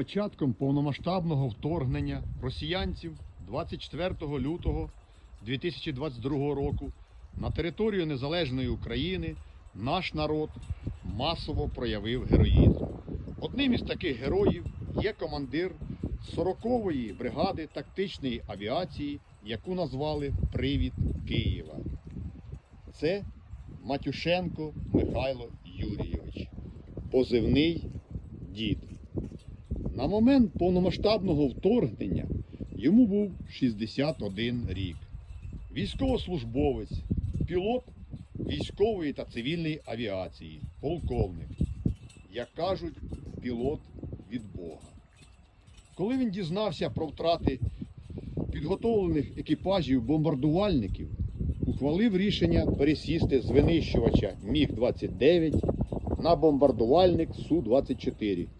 початком повномасштабного вторгнення росіянців 24 лютого 2022 року на територію незалежної України наш народ масово проявив героїзм. Одним із таких героїв є командир 40-ї бригади тактичної авіації, яку назвали Привід Києва. Це Матюшенко Михайло Юрійович, позивний дід. На момент повномасштабного вторгнення йому був 61 рік. Військовослужбовець, пілот військової та цивільної авіації, полковник. Як кажуть, пілот від Бога. Коли він дізнався про втрати підготовлених екіпажів бомбардувальників, ухвалив рішення пересісти з винищувача Міг-29 на бомбардувальник Су-24.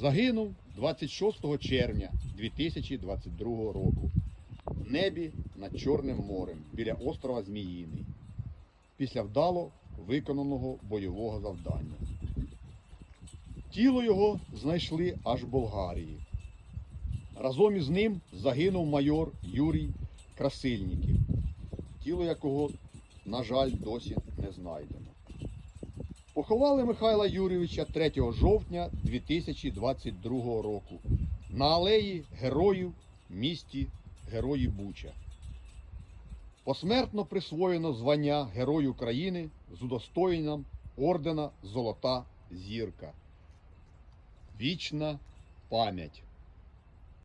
Загинув 26 червня 2022 року в небі над Чорним морем біля острова Зміїний після вдало виконаного бойового завдання. Тіло його знайшли аж в Болгарії. Разом із ним загинув майор Юрій Красильніків, тіло якого, на жаль, досі не знайдено. Поховали Михайла Юрійовича 3 жовтня 2022 року на алеї Героїв місті Герої Буча. Посмертно присвоєно звання Герой України з удостоєнням ордена Золота Зірка. Вічна пам'ять.